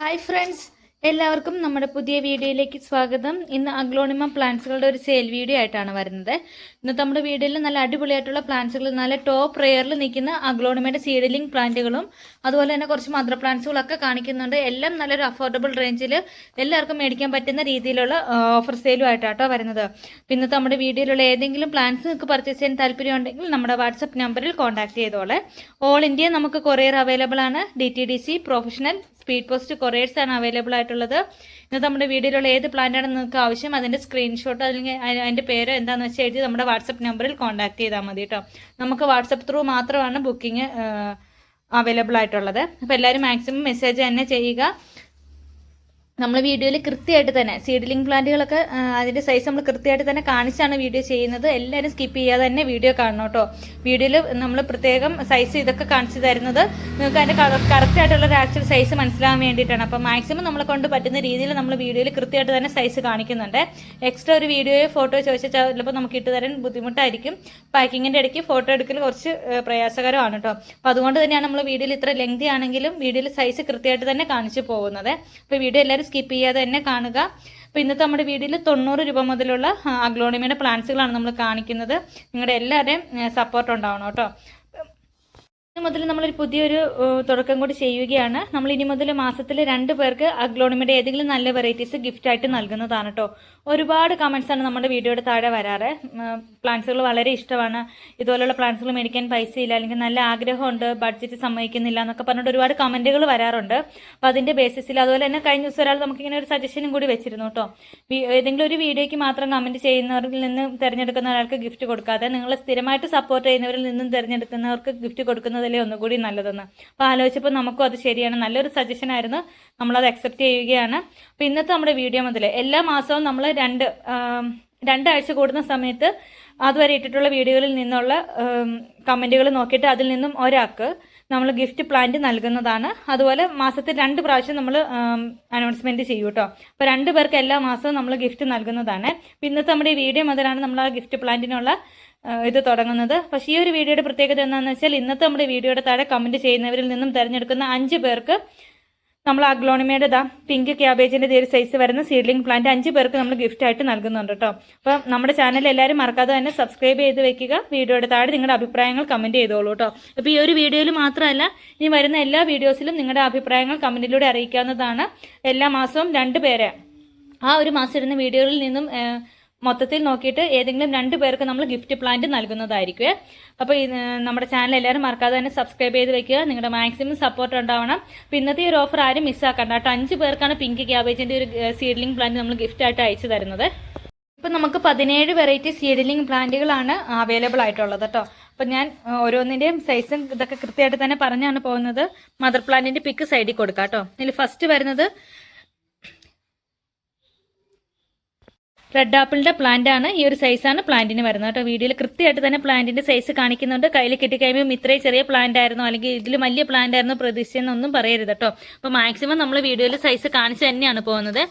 Hi friends എല്ലാവർക്കും നമ്മുടെ പുതിയ വീഡിയോയിലേക്ക് സ്വാഗതം. ഇന്ന് അഗ്ലോണിമ പ്ലാന്റ്സുകളുടെ ഒരു സെയിൽ വീഡിയോ ആയിട്ടാണ് വരുന്നത്. ഇന്നത്തെ നമ്മുടെ വീഡിയോയിൽ നല്ല അടിപൊളിയായിട്ടുള്ള പ്ലാന്റ്സുകൾ നല്ല ടോപ്പ് റെയറിൽ നിൽക്കുന്ന അഗ്ലോണിമയുടെ സീഡലിംഗ് പ്ലാന്റുകളും അതുപോലെ തന്നെ കുറച്ച് മദർ പ്ലാന്റ്സുകളൊക്കെ കാണിക്കുന്നുണ്ട്. എല്ലാം നല്ലൊരു അഫോർഡബിൾ റേഞ്ചിൽ എല്ലാവർക്കും മേടിക്കാൻ പറ്റുന്ന രീതിയിലുള്ള ഓഫർ സെയിലും ആയിട്ടാട്ടോ വരുന്നത്. പിന്നെ നമ്മുടെ വീഡിയോയിലുള്ള ഏതെങ്കിലും പ്ലാന്റ്സ് നിങ്ങൾക്ക് പർച്ചേസ് ചെയ്യാൻ താല്പര്യം ഉണ്ടെങ്കിൽ നമ്മുടെ വാട്സപ്പ് നമ്പറിൽ കോൺടാക്ട് ചെയ്തോളെ. ഓൾ ഇന്ത്യ നമുക്ക് കൊറിയർ അവൈലബിൾ ആണ്. The professional speed post couriers ആണ് അവൈലബിൾ ആയിട്ടുള്ളത്. ഇന്ന് നമ്മുടെ വീഡിയോയിലുള്ള ഏത് പ്ലാന്റാണ് നിങ്ങൾക്ക് ആവശ്യം അതിന്റെ സ്ക്രീൻഷോട്ട് അല്ലെങ്കിൽ അതിന്റെ പേര് എന്താണെന്ന് വെച്ചാൽ എഴുതി നമ്മുടെ വാട്സപ്പ് നമ്പറിൽ കോൺടാക്ട് ചെയ്താൽ മതി കേട്ടോ. നമുക്ക് വാട്സപ്പ് ത്രൂ മാത്രമാണ് ബുക്കിംഗ് അവൈലബിൾ ആയിട്ടുള്ളത്. അപ്പോൾ എല്ലാവരും മാക്സിമം മെസ്സേജ് തന്നെ ചെയ്യുക. നമ്മൾ വീഡിയോയിൽ കൃത്യമായിട്ട് തന്നെ സീഡ്ലിംഗ് പ്ലാന്റുകളൊക്കെ അതിന്റെ സൈസ് നമ്മൾ കൃത്യമായിട്ട് തന്നെ കാണിച്ചാണ് വീഡിയോ ചെയ്യുന്നത്. എല്ലാവരും സ്കിപ്പ് ചെയ്യാതെ തന്നെ വീഡിയോ കാണണം കേട്ടോ. വീഡിയോയിൽ നമ്മൾ പ്രത്യേകം സൈസ് ഇതൊക്കെ കാണിച്ചു തരുന്നത്. നിങ്ങൾക്ക് അതിന്റെ കറക്റ്റായിട്ടുള്ള ഒരു ആക്ച്വൽ സൈസ് മനസ്സിലാകാൻ വേണ്ടിയിട്ടാണ്. അപ്പോൾ മാക്സിമം നമ്മളെ കൊണ്ട് പറ്റുന്ന രീതിയിൽ നമ്മൾ വീഡിയോയിൽ കൃത്യമായിട്ട് തന്നെ സൈസ് കാണിക്കുന്നുണ്ട്. എക്സ്ട്രാ ഒരു വീഡിയോയോ ഫോട്ടോ ചോദിച്ചാൽ ചിലപ്പോൾ നമുക്ക് ഇട്ട് തരാൻ ബുദ്ധിമുട്ടായിരിക്കും. പാക്കിങ്ങിന്റെ ഇടയ്ക്ക് ഫോട്ടോ എടുക്കൽ കുറച്ച് പ്രയാസകരമാണ് കേട്ടോ. അപ്പോൾ അതുകൊണ്ട് തന്നെയാണ് നമ്മൾ വീഡിയോയിൽ ഇത്ര ലെങ്തി ആണെങ്കിലും വീഡിയോയിൽ സൈസ് കൃത്യമായിട്ട് തന്നെ കാണിച്ചു പോകുന്നത്. അപ്പോൾ വീഡിയോ എല്ലാവരും സ്കിപ്പ് ചെയ്യാതെ തന്നെ കാണുക. അപ്പോൾ ഇന്നത്തെ നമ്മുടെ വീഡിയോയിൽ തൊണ്ണൂറ് രൂപ മുതലുള്ള അഗ്ലോണിമയുടെ പ്ലാന്റ്സുകളാണ് നമ്മൾ കാണിക്കുന്നത്. നിങ്ങളുടെ എല്ലാവരുടെയും സപ്പോർട്ട് ഉണ്ടാവണം കേട്ടോ. ഇനി മുതൽ നമ്മളൊരു പുതിയൊരു തുടക്കം കൂടി ചെയ്യുകയാണ്. നമ്മൾ ഇനി മുതൽ മാസത്തിൽ രണ്ട് പേർക്ക് അഗ്ലോണിമയുടെ ഏതെങ്കിലും നല്ല വെറൈറ്റീസ് ഗിഫ്റ്റായിട്ട് നൽകുന്നതാണ് കേട്ടോ. ഒരുപാട് കമൻസ് ആണ് നമ്മുടെ വീഡിയോയുടെ താഴെ വരാറ്. പ്ലാന്റ്സുകൾ വളരെ ഇഷ്ടമാണ്. ഇതുപോലുള്ള പ്ലാന്റ്സുകൾ മേടിക്കാൻ പൈസ ഇല്ല അല്ലെങ്കിൽ നല്ല ആഗ്രഹമുണ്ട് ബഡ്ജറ്റ് സമ്മതിക്കുന്നില്ല എന്നൊക്കെ പറഞ്ഞിട്ട് ഒരുപാട് കമന്റുകൾ വരാറുണ്ട്. അപ്പോൾ അതിന്റെ ബേസിസിൽ അതുപോലെ തന്നെ കഴിഞ്ഞ ദിവസം ഒരാൾ നമുക്കിങ്ങനെ ഒരു സജഷനും കൂടി വെച്ചിരുന്നു കേട്ടോ. ഏതെങ്കിലും ഒരു വീഡിയോയ്ക്ക് മാത്രം കമന്റ് ചെയ്യുന്നവരിൽ നിന്ന് തിരഞ്ഞെടുക്കുന്ന ഒരാൾക്ക് ഗിഫ്റ്റ് കൊടുക്കാതെ നിങ്ങൾ സ്ഥിരമായിട്ട് സപ്പോർട്ട് ചെയ്യുന്നവരിൽ നിന്നും തിരഞ്ഞെടുക്കുന്നവർക്ക് ഗിഫ്റ്റ് കൊടുക്കുന്നതല്ലേ ഒന്നുകൂടി നല്ലതെന്ന്. അപ്പോൾ ആലോചിച്ചപ്പോൾ നമുക്കും അത് ശരിയാണ്. നല്ലൊരു സജഷൻ ആയിരുന്നു. നമ്മളത് അക്സെപ്റ്റ് ചെയ്യുകയാണ്. അപ്പോൾ ഇന്നത്തെ നമ്മുടെ വീഡിയോ മുതൽ എല്ലാ മാസവും നമ്മൾ രണ്ട് രണ്ടാഴ്ച കൂടുന്ന സമയത്ത് അതുവരെ ഇട്ടിട്ടുള്ള വീഡിയോയിൽ നിന്നുള്ള കമന്റുകൾ നോക്കിയിട്ട് അതിൽ നിന്നും ഒരാൾക്ക് നമ്മൾ ഗിഫ്റ്റ് പ്ലാന്റ് നൽകുന്നതാണ്. അതുപോലെ മാസത്തിൽ രണ്ട് പ്രാവശ്യം നമ്മൾ അനൗൺസ്മെന്റ് ചെയ്യും കേട്ടോ അപ്പോൾ രണ്ട് പേർക്ക് എല്ലാ മാസവും നമ്മൾ ഗിഫ്റ്റ് നൽകുന്നതാണ്. ഇന്നത്തെ നമ്മുടെ ഈ വീഡിയോ മുതലാണ് നമ്മൾ ആ ഗിഫ്റ്റ് പ്ലാന്റിനുള്ള ഇത് തുടങ്ങുന്നത്. പക്ഷേ ഈ ഒരു വീഡിയോയുടെ പ്രത്യേകത എന്താണെന്ന് വെച്ചാൽ ഇന്നത്തെ നമ്മുടെ വീഡിയോയുടെ താഴെ കമന്റ് ചെയ്യുന്നവരിൽ നിന്നും തിരഞ്ഞെടുക്കുന്ന അഞ്ച് പേർക്ക് നമ്മൾ അഗ്ലോണിമയുടെ ദാ പിങ്ക് ക്യാബേജിന്റെ ഒരു സൈസ് വരുന്ന സീഡ്ലിംഗ് പ്ലാന്റ് അഞ്ച് പേർക്ക് നമ്മൾ ഗിഫ്റ്റ് ആയിട്ട് നൽകുന്നുണ്ട് കേട്ടോ. അപ്പം നമ്മുടെ ചാനൽ എല്ലാവരും മറക്കാതെ തന്നെ സബ്സ്ക്രൈബ് ചെയ്ത് വെക്കുക. വീഡിയോയുടെ താഴെ നിങ്ങളുടെ അഭിപ്രായങ്ങൾ കമന്റ് ചെയ്തോളൂ കേട്ടോ. അപ്പോൾ ഈ ഒരു വീഡിയോയിൽ മാത്രമല്ല ഇനി വരുന്ന എല്ലാ വീഡിയോസിലും നിങ്ങളുടെ അഭിപ്രായങ്ങൾ കമന്റിലൂടെ അറിയിക്കാവുന്നതാണ്. എല്ലാ മാസവും രണ്ട് പേരെ ആ ഒരു മാസം ഇടുന്ന വീഡിയോയിൽ നിന്നും മൊത്തത്തിൽ നോക്കിയിട്ട് ഏതെങ്കിലും രണ്ട് പേർക്ക് നമ്മൾ ഗിഫ്റ്റ് പ്ലാന്റ് നൽകുന്നതായിരിക്കും. അപ്പോൾ നമ്മുടെ ചാനൽ എല്ലാവരും മറക്കാതെ തന്നെ സബ്സ്ക്രൈബ് ചെയ്ത് വെക്കുക. നിങ്ങളുടെ മാക്സിമം സപ്പോർട്ട് ഉണ്ടാവണം. അപ്പോൾ ഇന്നത്തെ ഒരു ഓഫർ ആരും മിസ്സാക്കണ്ട കേട്ടോ. അഞ്ച് പേർക്കാണ് പിങ്ക് ക്യാബേജിന്റെ ഒരു സീഡ്ലിംഗ് പ്ലാന്റ് നമ്മൾ ഗിഫ്റ്റ് ആയിട്ട് അയച്ചു തരുന്നത്. ഇപ്പം നമുക്ക് പതിനേഴ് വെറൈറ്റി സീഡ്ലിംഗ് പ്ലാന്റുകളാണ് അവൈലബിൾ ആയിട്ടുള്ളത് കേട്ടോ. അപ്പം ഞാൻ ഓരോന്നിന്റെയും സൈസും ഇതൊക്കെ കൃത്യമായിട്ട് തന്നെ പറഞ്ഞാണ് പോകുന്നത്. മദർ പ്ലാന്റിന്റെ പിക്ക് സൈഡിൽ കൊടുക്കാം കേട്ടോ. ഇതിൽ ഫസ്റ്റ് വരുന്നത് റെഡ് ആപ്പിളിന്റെ പ്ലാന്റ് ആണ്. ഈ ഒരു സൈസാണ് പ്ലാന്റിന് വരുന്നത് കേട്ടോ. വീഡിയോയിൽ കൃത്യമായിട്ട് തന്നെ പ്ലാന്റിന്റെ സൈസ് കാണിക്കുന്നുണ്ട്. കയ്യിൽ കിട്ടിക്കഴിയുമ്പോൾ ഇത്രയും ചെറിയ പ്ലാന്റ് ആയിരുന്നു അല്ലെങ്കിൽ ഇതിൽ വലിയ പ്ലാന്റ് ആയിരുന്നു പ്രതീക്ഷിച്ചെന്നൊന്നും പറയരുത് കേട്ടോ. അപ്പോൾ മാക്സിമം നമ്മൾ വീഡിയോയിൽ സൈസ് കാണിച്ച് തന്നെയാണ് പോകുന്നത്.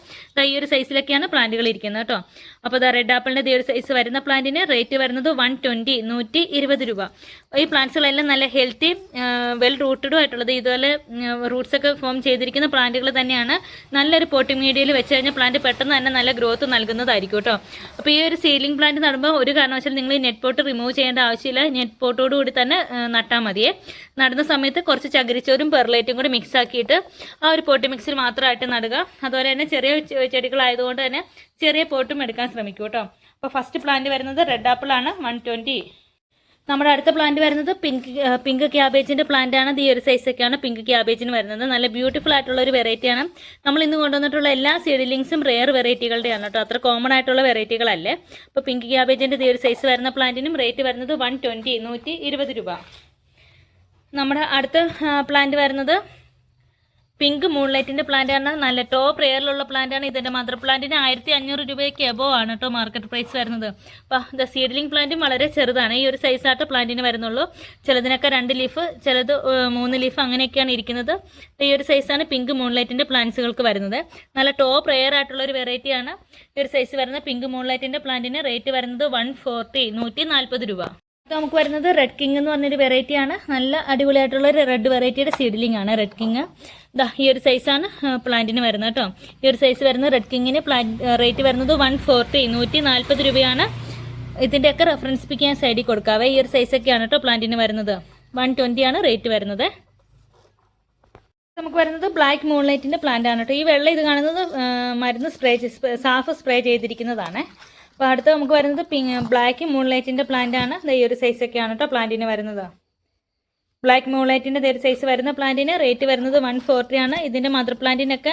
ഈ ഒരു സൈസിലൊക്കെയാണ് പ്ലാന്റുകൾ ഇരിക്കുന്നത് കേട്ടോ. അപ്പോൾ ദാ റെഡ് ആപ്പിളിന്റെ ഈ ഒരു സൈസ് വരുന്ന പ്ലാന്റിന് റേറ്റ് വരുന്നത് വൺ ട്വന്റി നൂറ്റി ഇരുപത് രൂപ. ഈ പ്ലാന്റ്സുകളെല്ലാം നല്ല ഹെൽത്തി വെൽ റൂട്ടഡും ആയിട്ടുള്ളത്. ഇതുപോലെ റൂട്ട്സൊക്കെ ഫോം ചെയ്തിരിക്കുന്ന പ്ലാന്റുകൾ തന്നെയാണ്. നല്ലൊരു പോട്ടിംഗ് മീഡിയയിൽ വെച്ച് കഴിഞ്ഞാൽ പ്ലാന്റ് പെട്ടെന്ന് തന്നെ നല്ല ഗ്രോത്ത് നൽകുന്നതായിരിക്കും കേട്ടോ അപ്പോൾ ഈ ഒരു സീലിംഗ് പ്ലാന്റ് നടുമ്പോൾ ഒരു കാരണവശാലും നിങ്ങൾ ഈ നെറ്റ് പോട്ട് റിമൂവ് ചെയ്യേണ്ട ആവശ്യമില്ല. നെറ്റ് പോട്ടോട് കൂടി തന്നെ നട്ടാൽ മതിയേ. നടുന്ന സമയത്ത് കുറച്ച് ചകിരിച്ചോറും പെർലൈറ്റും കൂടി മിക്സ് ആക്കിയിട്ട് ആ ഒരു പോട്ടി മിക്സിൽ മാത്രമായിട്ട് നടുക. അതുപോലെ തന്നെ ചെറിയ ചെടികളായതുകൊണ്ട് തന്നെ ചെറിയ പോട്ടും എടുക്കാൻ ശ്രമിക്കൂ കേട്ടോ അപ്പോൾ ഫസ്റ്റ് പ്ലാന്റ് വരുന്നത് റെഡ് ആപ്പിളാണ് വൺ ട്വന്റി നമ്മുടെ അടുത്ത പ്ലാന്റ് വരുന്നത് പിങ്ക് പിങ്ക് ക്യാബേജിന്റെ പ്ലാന്റ് ആണ്. ഈ ഒരു സൈസൊക്കെയാണ് പിങ്ക് ക്യാബേജിന് വരുന്നത്. നല്ല ബ്യൂട്ടിഫുൾ ആയിട്ടുള്ള ഒരു വെറൈറ്റിയാണ് നമ്മൾ ഇന്ന് കൊണ്ടുവന്നിട്ടുള്ള എല്ലാ സീഡ്ലിങ്സും റെയർ വെറൈറ്റികളുടെയാണ് കേട്ടോ. അത്ര കോമൺ ആയിട്ടുള്ള വെറൈറ്റികളല്ലേ അപ്പോൾ പിങ്ക് ക്യാബേജിന്റെ ഈ ഒരു സൈസ് വരുന്ന പ്ലാന്റിനും റേറ്റ് വരുന്നത് വൺ ട്വന്റി നൂറ്റി ഇരുപത് രൂപ. നമ്മുടെ അടുത്ത പ്ലാന്റ് വരുന്നത് പിങ്ക് മൂൺലൈറ്റിന്റെ പ്ലാന്റ് ആണ്. നല്ല ടോപ്പ് റെയറിലുള്ള പ്ലാന്റ് ആണ് ഇതിന്റെ മദർ പ്ലാന്റിന് ആയിരത്തി അഞ്ഞൂറ് രൂപയ്ക്ക് എബോ ആണ് കേട്ടോ മാർക്കറ്റ് പ്രൈസ് വരുന്നത്. അപ്പോൾ ദ സീഡ്ലിംഗ് പ്ലാന്റും വളരെ ചെറുതാണ്. ഈ ഒരു സൈസായിട്ട് പ്ലാന്റിന് വരുന്നുള്ളൂ. ചിലതിനൊക്കെ രണ്ട് ലീഫ് ചിലത് മൂന്ന് ലീഫ് അങ്ങനെയൊക്കെയാണ് ഇരിക്കുന്നത്. ഈ ഒരു സൈസാണ് പിങ്ക് മൂൺലൈറ്റിന്റെ പ്ലാന്റ്സുകൾക്ക് വരുന്നത്. നല്ല ടോപ്പ് റെയർ ആയിട്ടുള്ള ഒരു വെറൈറ്റിയാണ് ഈ ഒരു സൈസ് വരുന്ന പിങ്ക് മൂൺലൈറ്റിന്റെ പ്ലാന്റിന് റേറ്റ് വരുന്നത് വൺ ഫോർട്ടി നൂറ്റി നാൽപ്പത് രൂപ. ഇത് നമുക്ക് വരുന്നത് റെഡ് കിങ് എന്ന് പറഞ്ഞൊരു വെറൈറ്റി ആണ്. നല്ല അടിപൊളിയായിട്ടുള്ള ഒരു റെഡ് വെറൈറ്റിയുടെ സീഡ്ലിംഗ് ആണ് റെഡ് കിങ് ഇതാ ഈ ഒരു സൈസാണ് പ്ലാന്റിന് വരുന്നത് കേട്ടോ. ഈ ഒരു സൈസ് വരുന്നത് റെഡ് കിങ്ങിന് പ്ലാന്റ് റേറ്റ് വരുന്നത് വൺ ഫോർട്ടി നൂറ്റി നാൽപ്പത് രൂപയാണ്. ഇതിന്റെയൊക്കെ റെഫറൻസ് പിക്ക് ഞാൻ സൈഡിൽ കൊടുക്കാവേ ഈ ഒരു സൈസൊക്കെയാണ് കേട്ടോ പ്ലാന്റിന് വരുന്നത്. വൺ ആണ് റേറ്റ് വരുന്നത്. നമുക്ക് വരുന്നത് ബ്ലാക്ക് മൂൺലൈറ്റിന്റെ പ്ലാന്റ് ആണ് കേട്ടോ. ഈ വെള്ളം ഇത് കാണുന്നത് മരുന്ന് സ്പ്രേ സാഫ് സ്പ്രേ ചെയ്തിരിക്കുന്നതാണ്. അപ്പോൾ അടുത്ത നമുക്ക് വരുന്നത് ബ്ലാക്ക് മൂൺലൈറ്റിന്റെ പ്ലാന്റ് ആണ്. ഈ ഒരു സൈസൊക്കെയാണ് കേട്ടോ പ്ലാന്റിന് വരുന്നത്. ബ്ലാക്ക് മൂൺലൈറ്റിന്റെ ഇതൊരു സൈസ് വരുന്ന പ്ലാന്റിന് റേറ്റ് വരുന്നത് വൺ ഫോർട്ടി ആണ്. ഇതിന്റെ മദർ പ്ലാന്റിനൊക്കെ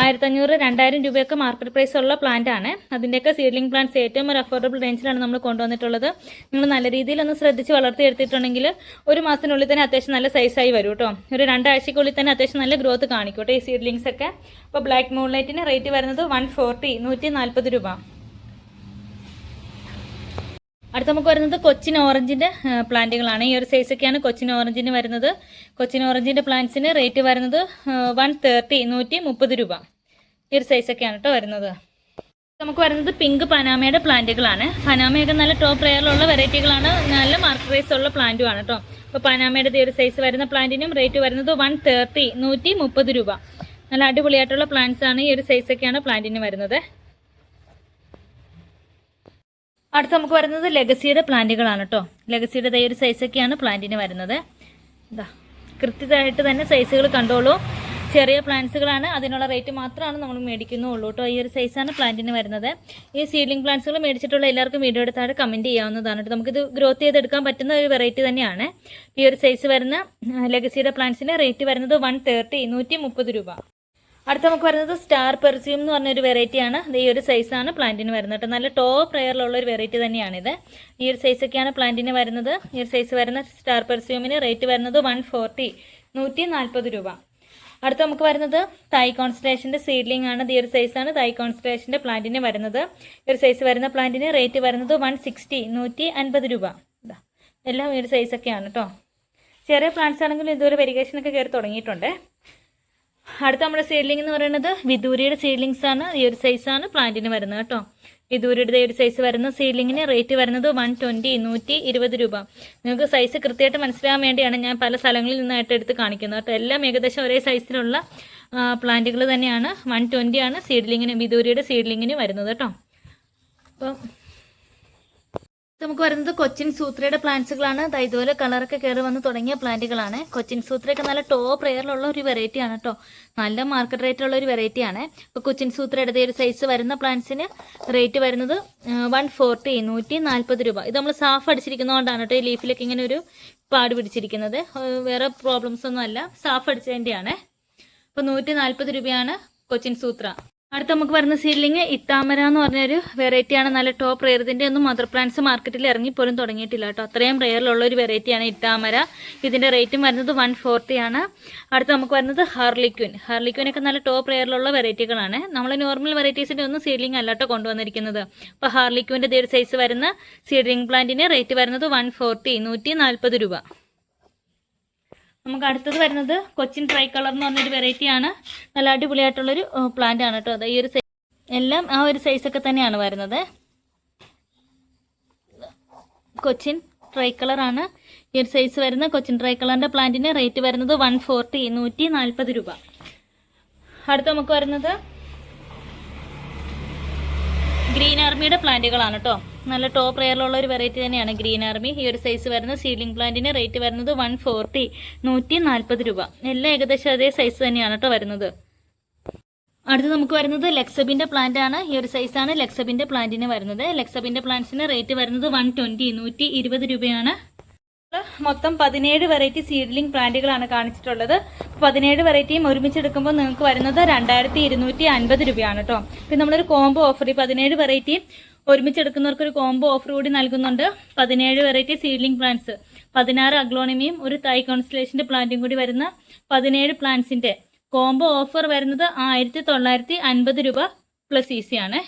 ആയിരത്തഞ്ഞൂറ് രണ്ടായിരം രൂപയൊക്കെ മാർക്കറ്റ് പ്രൈസ് ഉള്ള പ്ലാന്റ് ആണ്. അതിന്റെയൊക്കെ സീഡ്ലിംഗ് പ്ലാന്റ്സ് ഏറ്റവും ഒരു അഫോർഡബിൾ റേഞ്ചിലാണ് നമ്മൾ കൊണ്ടുവന്നിട്ടുള്ളത്. നിങ്ങൾ നല്ല രീതിയിൽ ഒന്ന് ശ്രദ്ധിച്ച് വളർത്തിയെടുത്തിട്ടുണ്ടെങ്കിൽ ഒരു മാസത്തിനുള്ളിൽ തന്നെ അത്യാവശ്യം നല്ല സൈസായി വരും കേട്ടോ ഒരു രണ്ടാഴ്ചക്കുള്ളിൽ തന്നെ അത്യാവശ്യം നല്ല ഗ്രോത്ത് കാണിക്കും കേട്ടോ ഈ സീഡ്ലിങ്സ് ഒക്കെ. അപ്പോൾ ബ്ലാക്ക് മൂൺലൈറ്റിന് റേറ്റ് വരുന്നത് വൺ ഫോർട്ടി നൂറ്റി നാൽപ്പത് രൂപ. അടുത്ത നമുക്ക് വരുന്നത് കൊച്ചിൻ ഓറഞ്ചിന്റെ പ്ലാന്റുകളാണ്. ഈ ഒരു സൈസൊക്കെയാണ് കൊച്ചിൻ ഓറഞ്ചിന് വരുന്നത്. കൊച്ചിൻ ഓറഞ്ചിന്റെ പ്ലാന്റ്സിന് റേറ്റ് വരുന്നത് വൺ തേർട്ടി നൂറ്റി മുപ്പത് രൂപ. ഈ ഒരു സൈസൊക്കെയാണ് കേട്ടോ വരുന്നത്. നമുക്ക് വരുന്നത് പിങ്ക് പനാമയുടെ പ്ലാന്റുകളാണ്. പനാമയൊക്കെ നല്ല ടോപ്പ് റെയറിലുള്ള വെറൈറ്റികളാണ്. നല്ല മാർക്ക് പ്രൈസ് ഉള്ള പ്ലാന്റും ആണ് കേട്ടോ അപ്പോൾ പനാമയുടെ ഈ ഒരു സൈസ് വരുന്ന പ്ലാന്റിനും റേറ്റ് വരുന്നത് വൺ തേർട്ടി നൂറ്റി മുപ്പത് രൂപ. നല്ല അടിപൊളിയായിട്ടുള്ള പ്ലാന്റ്സ് ആണ് ഈ ഒരു സൈസൊക്കെയാണ് പ്ലാന്റിന് വരുന്നത്. അടുത്ത നമുക്ക് വരുന്നത് ലെഗസിയുടെ പ്ലാന്റുകളാണ് കേട്ടോ ലെഗസിയുടെ ദേ ഒരു സൈസൊക്കെയാണ് പ്ലാന്റിന് വരുന്നത്. ഇതാ കൃത്യമായിട്ട് തന്നെ സൈസുകൾ കണ്ടോളൂ. ചെറിയ പ്ലാന്റ്സുകളാണ് അതിനുള്ള റേറ്റ് മാത്രമാണ് നമ്മൾ മേടിക്കുന്നുള്ളൂ കേട്ടോ ഈ ഒരു സൈസാണ് പ്ലാന്റിന് വരുന്നത്. ഈ സീഡ്ലിംഗ് പ്ലാന്റ്സുകൾ മേടിച്ചിട്ടുള്ള എല്ലാവർക്കും വീഡിയോ എടുത്താൽ കമന്റ് ചെയ്യാവുന്നതാണ് കേട്ടോ നമുക്കിത് ഗ്രോത്ത് ചെയ്തെടുക്കാൻ പറ്റുന്ന ഒരു വെറൈറ്റി തന്നെയാണ്. ഈ ഒരു സൈസ് വരുന്ന ലെഗസിയുടെ പ്ലാന്റ്സിന് റേറ്റ് വരുന്നത് വൺ തേർട്ടി നൂറ്റി മുപ്പത് രൂപ. അടുത്ത നമുക്ക് വരുന്നത് സ്റ്റാർ പെർസ്യൂം എന്ന് പറഞ്ഞൊരു വെറൈറ്റിയാണ് ഈ ഒരു സൈസാണ് പ്ലാന്റിന് വരുന്നത് കേട്ടോ. നല്ല ടോപ്പ് റെയറിലുള്ള ഒരു വെറൈറ്റി തന്നെയാണിത്. ഈ ഒരു സൈസൊക്കെയാണ് പ്ലാന്റിന് വരുന്നത്. ഈ ഒരു സൈസ് വരുന്ന സ്റ്റാർ പെർസ്യൂമിന് റേറ്റ് വരുന്നത് വൺ ഫോർട്ടി നൂറ്റി നാൽപ്പത് രൂപ. അടുത്ത നമുക്ക് വരുന്നത് തൈ കോൺസ്റ്റലേഷന്റെ സീഡ്ലിംഗ് ആണ്. ഈ ഒരു സൈസാണ് തൈ കോൺസ്റ്റലേഷന്റെ പ്ലാന്റിന് വരുന്നത്. ഈ ഒരു സൈസ് വരുന്ന പ്ലാന്റിന് റേറ്റ് വരുന്നത് വൺ സിക്സ്റ്റി നൂറ്റി അൻപത് രൂപ എല്ലാം ഈ ഒരു സൈസൊക്കെയാണ് കേട്ടോ. ചെറിയ പ്ലാന്റ്സ് ആണെങ്കിലും ഇതുവരെ വെരിഗേഷനൊക്കെ കയറി തുടങ്ങിയിട്ടുണ്ട്. അടുത്ത നമ്മുടെ സീഡ്ലിംഗ് എന്ന് പറയുന്നത് വിദൂരിയുടെ സീഡ്ലിങ്സ് ആണ്. ഈ ഒരു സൈസാണ് പ്ലാന്റിന് വരുന്നത് കേട്ടോ. വിദൂരിയുടെ ഈ ഒരു സൈസ് വരുന്ന സീഡ്ലിങ്ങിന് റേറ്റ് വരുന്നത് വൺ ട്വന്റി നൂറ്റി ഇരുപത് രൂപ. നിങ്ങൾക്ക് സൈസ് കൃത്യമായിട്ട് മനസ്സിലാകാൻ വേണ്ടിയാണ് ഞാൻ പല സ്ഥലങ്ങളിൽ നിന്നായിട്ട് എടുത്ത് കാണിക്കുന്നത് കേട്ടോ. എല്ലാം ഏകദേശം ഒരേ സൈസിലുള്ള പ്ലാന്റുകൾ തന്നെയാണ്. വൺ ട്വന്റി ആണ് സീഡ്ലിങ്ങിന് വിദൂരിയുടെ സീഡ്ലിങ്ങിന് വരുന്നത് കേട്ടോ. അപ്പോൾ നമുക്ക് വരുന്നത് കൊച്ചിൻ സൂത്രയുടെ പ്ലാന്റ്സുകളാണ്. ദാ ഇതുപോലെ കളറൊക്കെ കയറി വന്ന് തുടങ്ങിയ പ്ലാന്റുകളാണ്. കൊച്ചിൻ സൂത്രയൊക്കെ നല്ല ടോപ്പ് റെയറിലുള്ള ഒരു വെറൈറ്റിയാണ് കേട്ടോ നല്ല മാർക്കറ്റ് റേറ്റ് ഉള്ള ഒരു വെറൈറ്റിയാണ് ഇപ്പോൾ കൊച്ചിൻ സൂത്രയുടെ ഒരു സൈസ് വരുന്ന പ്ലാന്റ്സിന് റേറ്റ് വരുന്നത് വൺ ഫോർട്ടി നൂറ്റി നാൽപ്പത് രൂപ. ഇത് നമ്മൾ സാഫ് അടിച്ചിരിക്കുന്നതുകൊണ്ടാണ് കേട്ടോ ഈ ലീഫിലൊക്കെ ഇങ്ങനെ ഒരു പാട് പിടിച്ചിരിക്കുന്നത്. വേറെ പ്രോബ്ലംസ് ഒന്നും അല്ല. സാഫ് അടിച്ചതിന്റെയാണ് അപ്പോൾ നൂറ്റി നാൽപ്പത് രൂപയാണ് കൊച്ചിൻ സൂത്ര. അടുത്ത നമുക്ക് വരുന്ന സീഡ്ലിങ് ഇത്താമര എന്ന് പറഞ്ഞൊരു വെറൈറ്റിയാണ് നല്ല ടോപ്പ് റെയർ ഇതിന്റെ ഒന്നും മദർ പ്ലാന്റ്സ് മാർക്കറ്റിൽ ഇറങ്ങിപ്പോലും തുടങ്ങിയിട്ടില്ല കേട്ടോ. അത്രയും റെയറിലുള്ള ഒരു വെറൈറ്റിയാണ് ഇത്താമര. ഇതിന്റെ റേറ്റും വരുന്നത് വൺ ആണ്. അടുത്ത നമുക്ക് വരുന്നത് ഹാർലിക്വിൻ ഹാർലിക്വിനൊക്കെ നല്ല ടോപ്പ് റെയറിലുള്ള വെറൈറ്റികളാണ് നമ്മൾ നോർമൽ വെറൈറ്റീസിന്റെ ഒന്നും സീഡ്ലിംഗ് അല്ലാട്ടോ കൊണ്ടുവന്നിരിക്കുന്നത്. അപ്പോൾ ഹാർലിക്വിന്റെ ഒരു സൈസ് വരുന്ന സീഡ്ലിംഗ് പ്ലാന്റിന് റേറ്റ് വരുന്നത് വൺ ഫോർട്ടി നൂറ്റി നാൽപ്പത് രൂപ. നമുക്ക് അടുത്തത് വരുന്നത് കൊച്ചിൻ ട്രൈ കളർ എന്ന് പറഞ്ഞൊരു വെറൈറ്റി ആണ്. നല്ല അടിപൊളിയായിട്ടുള്ളൊരു പ്ലാന്റ് ആണ് കേട്ടോ അത്. ഈ ഒരു എല്ലാം ആ ഒരു സൈസൊക്കെ തന്നെയാണ് വരുന്നത്. കൊച്ചിൻ ട്രൈ കളറാണ് ഈ ഒരു സൈസ് വരുന്ന കൊച്ചിൻ ട്രൈ കളറിന്റെ പ്ലാന്റിന് റേറ്റ് വരുന്നത് വൺ ഫോർട്ടി നൂറ്റി നാൽപ്പത് രൂപ. അടുത്ത നമുക്ക് വരുന്നത് ഗ്രീൻ ആർമിയുടെ പ്ലാന്റുകളാണ് കേട്ടോ. നല്ല ടോപ്പ് റെയറിലുള്ള ഒരു വെറൈറ്റി തന്നെയാണ് ഗ്രീൻ ആർമി ഈ ഒരു സൈസ് വരുന്ന സീലിംഗ് പ്ലാന്റിന് റേറ്റ് വരുന്നത് വൺ ഫോർട്ടി നൂറ്റി നാൽപ്പത് രൂപ. എല്ലാം ഏകദേശം അതേ സൈസ് തന്നെയാണ് കേട്ടോ വരുന്നത്. അടുത്ത് നമുക്ക് വരുന്നത് ലെക്സബിന്റെ പ്ലാന്റ് ആണ്. ഈ ഒരു സൈസാണ് ലെക്സബിന്റെ പ്ലാന്റിന് വരുന്നത്. ലെക്സബിന്റെ പ്ലാന്റ്സിന് റേറ്റ് വരുന്നത് വൺ ട്വന്റി നൂറ്റി ഇരുപത് രൂപയാണ്. മൊത്തം പതിനേഴ് വെറൈറ്റി സീഡ്ലിംഗ് പ്ലാന്റുകളാണ് കാണിച്ചിട്ടുള്ളത്. പതിനേഴ് വെറൈറ്റിയും ഒരുമിച്ചെടുക്കുമ്പോൾ നിങ്ങൾക്ക് വരുന്നത് രണ്ടായിരത്തി ഇരുന്നൂറ്റി അൻപത് രൂപയാണ് കേട്ടോ പിന്നെ നമ്മളൊരു കോംബോ ഓഫർ ഈ പതിനേഴ് വെറൈറ്റി ഒരുമിച്ചെടുക്കുന്നവർക്ക് ഒരു കോംബോ ഓഫർ കൂടി നൽകുന്നുണ്ട്. പതിനേഴ് വെറൈറ്റി സീഡ്ലിംഗ് പ്ലാന്റ്സ് പതിനാറ് അഗ്ലോണിമിയും ഒരു തൈ കോൺസ്റ്റലേഷന്റെ പ്ലാന്റും കൂടി വരുന്ന പതിനേഴ് പ്ലാന്റ്സിന്റെ കോംബോ ഓഫർ വരുന്നത് ആയിരത്തി തൊള്ളായിരത്തി അൻപത് രൂപ പ്ലസ് ആണ്.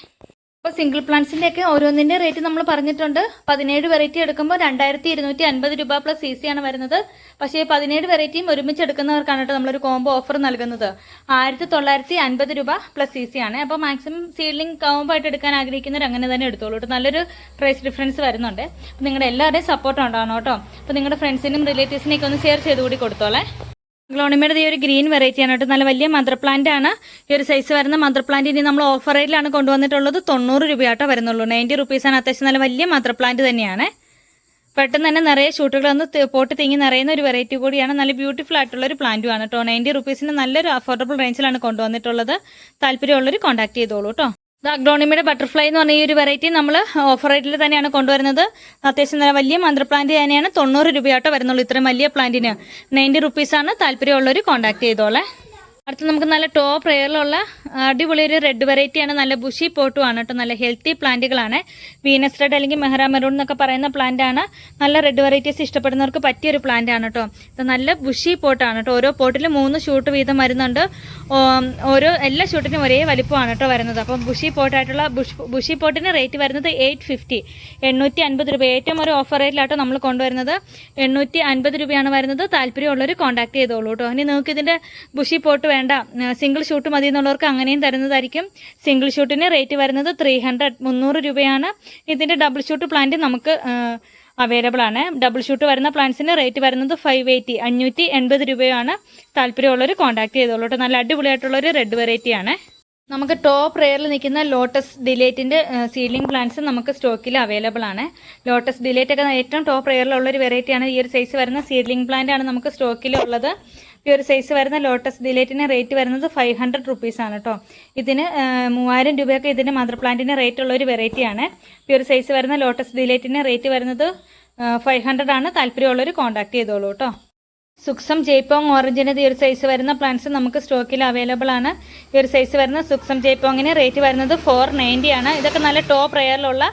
അപ്പോൾ സിംഗിൾ പ്ലാന്റ്സിന്റെ ഒക്കെ ഓരോന്നിന്റെ റേറ്റ് നമ്മൾ പറഞ്ഞിട്ടുണ്ട്. പതിനേഴ് വെറൈറ്റി എടുക്കുമ്പോൾ രണ്ടായിരത്തി ഇരുന്നൂറ്റി അൻപത് രൂപ പ്ലസ് സി സി ആണ് വരുന്നത്. പക്ഷേ പതിനേഴ് വെറൈറ്റിയും ഒരുമിച്ച് എടുക്കുന്നവർക്കാണ് കേട്ടോ നമ്മളൊരു കോംബോ ഓഫർ നൽകുന്നത്. ആയിരത്തി തൊള്ളായിരത്തി അൻപത് രൂപ പ്ലസ് സി സി ആണ്. അപ്പോൾ മാക്സിമം സീഡ്ലിംഗ് കോംബോ ആയിട്ട് എടുക്കാൻ ആഗ്രഹിക്കുന്നവർ അങ്ങനെ തന്നെ എടുത്തോളൂ നല്ലൊരു പ്രൈസ് ഡിഫറൻസ് വരുന്നുണ്ട്. നിങ്ങളുടെ എല്ലാവരുടെയും സപ്പോർട്ട് ഉണ്ടാവണം കേട്ടോ. അപ്പോൾ നിങ്ങളുടെ ഫ്രണ്ട്സിനും റിലേറ്റീവ്സിനെയൊക്കെ ഒന്ന് ഷെയർ ചെയ്ത് കൂടി കൊടുത്തോളേ. ഗ്ലോണിമയുടെ ഈ ഒരു ഗ്രീൻ വെറൈറ്റി ആണ് കേട്ടോ. നല്ല വലിയ മദർ പ്ലാന്റ് ആണ്. ഈ ഒരു സൈസ് വരുന്ന മദർ പ്ലാന്റ് ഇനി നമ്മൾ ഓഫർ റേറ്റിലാണ് കൊണ്ടുവന്നിട്ടുള്ളത്. തൊണ്ണൂറ് രൂപയാട്ടോ വരുന്നുള്ളൂ. നയന്റി റുപ്പീസാണ് അത്യാവശ്യം നല്ല വലിയ മദർ പ്ലാന്റ് തന്നെയാണ്. പെട്ടെന്ന് തന്നെ നിറയെ ഷൂട്ടുകൾ ഒന്ന് പോട്ട് തിങ്ങി നിറയുന്ന ഒരു വെറൈറ്റി കൂടിയാണ്. നല്ല ബ്യൂട്ടിഫുൾ ആയിട്ടുള്ള ഒരു പ്ലാന്റും ആണ് കേട്ടോ. നയന്റി റുപ്പീസിന് നല്ലൊരു അഫോർഡബിൾ റേഞ്ചിലാണ് കൊണ്ടുവന്നിട്ടുള്ളത്. താല്പര്യമുള്ളവർ കോൺടാക്ട് ചെയ്തോളൂ കേട്ടോ. അഗ്രോണിമയുടെ ബട്ടർഫ്ലൈ എന്ന് പറഞ്ഞ ഈ ഒരു വെറൈറ്റി നമ്മൾ ഓഫർ റേറ്റിൽ തന്നെയാണ് കൊണ്ടുവരുന്നത്. അത്യാവശ്യം നല്ല വലിയ മന്ത്ര പ്ലാന്റ് തന്നെയാണ്. തൊണ്ണൂറ് രൂപയാട്ടോ വരുന്നുള്ളൂ. ഇത്രയും വലിയ പ്ലാന്റിന് നയന്റി റുപ്പീസാണ് താല്പര്യമുള്ളവർ കോൺടാക്ട് ചെയ്തോളെ. അടുത്ത് നമുക്ക് നല്ല ടോപ്പ് റെയറിലുള്ള അടിപൊളി ഒരു റെഡ് വെറൈറ്റിയാണ് നല്ല ബുഷി പോട്ടുമാണ് കേട്ടോ നല്ല ഹെൽത്തി പ്ലാന്റുകളാണ് വീനസ് റെഡ് അല്ലെങ്കിൽ മെഹ്റ മെറൂൺ എന്നൊക്കെ പറയുന്ന പ്ലാന്റ് ആണ്. നല്ല റെഡ് വെറൈറ്റീസ് ഇഷ്ടപ്പെടുന്നവർക്ക് പറ്റിയൊരു പ്ലാന്റ് ആണ് കേട്ടോ ഇത് നല്ല ബുഷി പോട്ടാണ് കേട്ടോ ഓരോ പോട്ടിലും മൂന്ന് ഷൂട്ട് വീതം വരുന്നുണ്ട്. ഓരോ എല്ലാ ഷൂട്ടിനും ഒരേ വലിപ്പമാണ് കേട്ടോ വരുന്നത്. അപ്പം ബുഷി പോട്ടായിട്ടുള്ള ബുഷ് ബുഷി പോട്ടിന് റേറ്റ് വരുന്നത് എയ്റ്റ് ഫിഫ്റ്റി എണ്ണൂറ്റി അൻപത് രൂപ. ഏറ്റവും ഒരു ഓഫർ റേറ്റിലാട്ടോ നമ്മൾ കൊണ്ടുവരുന്നത്. എണ്ണൂറ്റി അൻപത് രൂപയാണ് വരുന്നത്. താല്പര്യമുള്ളവർ കോൺടാക്ട് ചെയ്തോളൂ കേട്ടോ ഇനി നിങ്ങൾക്ക് ഇതിന്റെ ബുഷി പോട്ട് വേണ്ട. സിംഗിൾ ഷൂട്ട് മതി എന്നുള്ളവർക്ക് അങ്ങനെയും തരുന്നതായിരിക്കും. സിംഗിൾ ഷൂട്ടിന് റേറ്റ് വരുന്നത് ത്രീ ഹൺഡ്രഡ് മുന്നൂറ് രൂപയാണ്. ഇതിന്റെ ഡബിൾ ഷൂട്ട് പ്ലാന്റ് നമുക്ക് അവൈലബിൾ ആണ്. ഡബിൾ ഷൂട്ട് വരുന്ന പ്ലാന്റ്സിന് റേറ്റ് വരുന്നത് ഫൈവ് എയ്റ്റി അഞ്ഞൂറ്റി എൺപത് രൂപയാണ്. താല്പര്യമുള്ളവർ കോൺടാക്ട് ചെയ്തോളൂ നല്ല നല്ല അടിപൊളിയായിട്ടുള്ളൊരു റെഡ് വെറൈറ്റിയാണ് നമുക്ക് ടോപ്പ് റെയറിൽ നിൽക്കുന്ന ലോട്ടസ് ഡിലേറ്റിന്റെ സീലിംഗ് പ്ലാന്റ്സ് നമുക്ക് സ്റ്റോക്കിൽ അവൈലബിൾ ആണ്. ലോട്ടസ് ഡിലേറ്റ് ഒക്കെ ഏറ്റവും ടോപ്പ് റെയറിലുള്ള ഒരു വെറൈറ്റിയാണ് ഈ ഒരു സൈസ് വരുന്ന സീലിംഗ് പ്ലാന്റ് ആണ് നമുക്ക് സ്റ്റോക്കിൽ ഉള്ളത്. ഈ ഒരു സൈസ് വരുന്ന ലോട്ടസ് ഡിലേറ്റിന് റേറ്റ് വരുന്നത് ഫൈവ് ഹൺഡ്രഡ് റുപ്പീസ് ആണ് കേട്ടോ ഇതിന് മൂവായിരം രൂപയൊക്കെ ഇതിന് മദർ പ്ലാന്റിന് റേറ്റ് ഉള്ള ഒരു വെറൈറ്റിയാണ് ഈ ഒരു സൈസ് വരുന്ന ലോട്ടസ് ഡിലേറ്റിന് റേറ്റ് വരുന്നത് ഫൈവ് ഹൺഡ്രഡ് ആണ്. താല്പര്യമുള്ളവർ കോൺടാക്ട് ചെയ്തോളൂ കേട്ടോ സുക്സം ജയ്പോങ് ഓറഞ്ചിന് ഈ ഒരു സൈസ് വരുന്ന പ്ലാന്റ്സ് നമുക്ക് സ്റ്റോക്കിൽ അവൈലബിൾ ആണ്. ഈ ഒരു സൈസ് വരുന്ന സുക്സം ജയ്പോങ്ങിന് റേറ്റ് വരുന്നത് ഫോർ നയന്റി ആണ്. ഇതൊക്കെ നല്ല ടോപ്പ് റെയറിലുള്ള